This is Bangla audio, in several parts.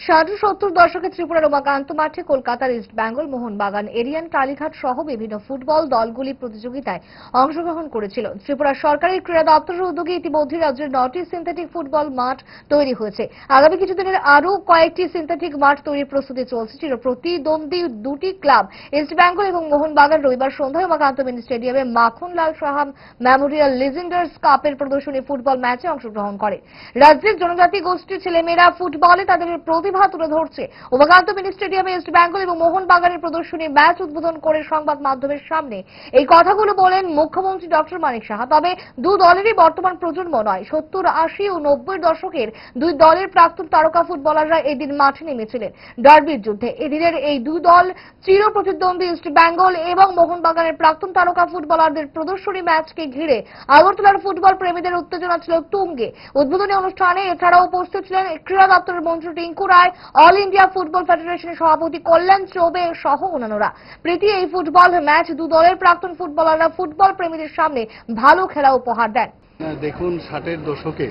ষাট সত্তর দশকে ত্রিপুরার উমাকান্ত মাঠে কলকাতার ইস্ট বেঙ্গল, মোহনবাগান, এরিয়ান কালীঘাট সহ বিভিন্ন ফুটবল দলগুলি প্রতিযোগিতায় অংশগ্রহণ করেছিল। ত্রিপুরা সরকারি ক্রীড়া দপ্তরের উদ্যোগে ইতিমধ্যে রাজ্যের নটি সিনথেটিক ফুটবল মাঠ তৈরি হয়েছে। আগামী কিছুদিনের আরও কয়েকটি সিনথেটিক মাঠ তৈরির প্রস্তুতি চলছে। ছিল প্রতিদ্বন্দ্বী দুটি ক্লাব, ইস্ট বেঙ্গল এবং মোহনবাগান। রবিবার সন্ধ্যায় উমাকান্ত মিনি স্টেডিয়ামে মাখনলাল সাহাম মেমোরিয়াল লিজেন্ডার্স কাপের প্রদর্শনী ফুটবল ম্যাচে অংশগ্রহণ করে। রাজ্যের জনজাতি গোষ্ঠীর ছেলেমেয়েরা ফুটবলে তাদের প্রতিভা তুলে ধরছে। উমাকান্ত মিনি স্টেডিয়ামে ইস্ট বেঙ্গল এবং মোহনবাগানের প্রদর্শনী ম্যাচ উদ্বোধন করে সংবাদ মাধ্যমের সামনে। এই কথাগুলো বলেন মুখ্যমন্ত্রী ডক্টর মানিক সাহা। তবে দু দলেরই বর্তমান প্রজন্ম নয়, সত্তর আশি ও নব্বই দশকের দুই দলের প্রাক্তন তারকা ফুটবলাররা এদিন মাঠে নেমেছিলেন ডার্বির যুদ্ধে। এদিনের এই দুই দল চির প্রতিদ্বন্দ্বী ইস্ট বেঙ্গল এবং মোহনবাগানের প্রাক্তন তারকা ফুটবলারদের প্রদর্শনী ম্যাচকে ঘিরে আগরতলার ফুটবল প্রেমীদের উত্তেজনা ছিল তুঙ্গে। উদ্বোধনী অনুষ্ঠানে এছাড়াও উপস্থিত ছিলেন ক্রীড়া দপ্তরের মন্ত্রী Tinku Roy all India football ফেডারেশনের সভাপতি কল্যাণ চৌবে সহ অন্যান্যরা। প্রীতি এই ফুটবল ম্যাচ দু দলের প্রাক্তন ফুটবলাররা ফুটবল প্রেমীদের সামনে ভালো খেলা উপহার দেন। হ্যাঁ, দেখুন ষাটের দশকে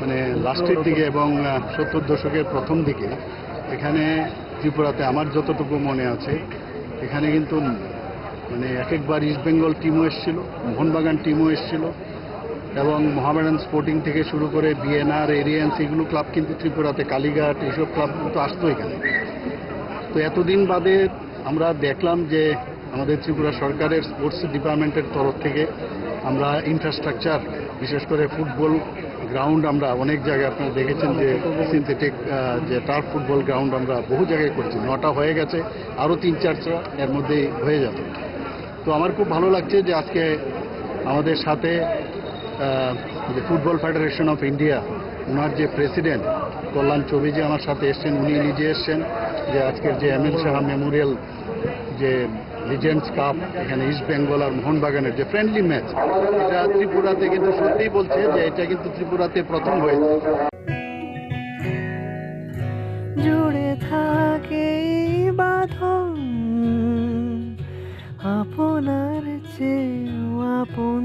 মানে লাস্টের দিকে এবং সত্তর দশকের প্রথম দিকে এখানে ত্রিপুরাতে আমার যতটুকু মনে আছে এখানে কিন্তু মানে এক একবার ইস্ট বেঙ্গল টিমও এসেছিল মোহনবাগান টিমও এসেছিল এবং মোহামেডান স্পোর্টিং থেকে শুরু করে বিএনআর এরিয়ান্স এগুলো ক্লাব কিন্তু ত্রিপুরাতে, কালীঘাট, এইসব ক্লাব কিন্তু আসতো এখানে। তো এতদিন বাদে আমরা দেখলাম যে আমাদের ত্রিপুরা সরকারের স্পোর্টস ডিপার্টমেন্টের তরফ থেকে আমরা ইনফ্রাস্ট্রাকচার বিশেষ করে ফুটবল গ্রাউন্ড আমরা অনেক জায়গায় আপনারা দেখেছেন যে সিনথেটিক যে টার্ফ ফুটবল গ্রাউন্ড আমরা বহু জায়গায় করছি। নটা হয়ে গেছে, আরও তিন চারটা এর মধ্যেই হয়ে যাবে। তো আমার খুব ভালো লাগছে যে আজকে আমাদের সাথে যে ফুটবল ফেডারেশন অফ ইন্ডিয়া ওনার যে প্রেসিডেন্ট, কল্যাণ চৌবিজি আমার সাথে এসছেন, উনি নিজে এসছেন যে আজকের যে এম এল সাহা মেমোরিয়াল যে লিজেন্ডস কাপ এখানে ইস্ট বেঙ্গল আর মোহনবাগানের যে ফ্রেন্ডলি ম্যাচ এটা ত্রিপুরাতে কিন্তু সত্যিই বলছে যে এটা কিন্তু ত্রিপুরাতে প্রথম হয়েছে। জুড়ে থাকে বাঁধন, আপনার চেয়েও আপন।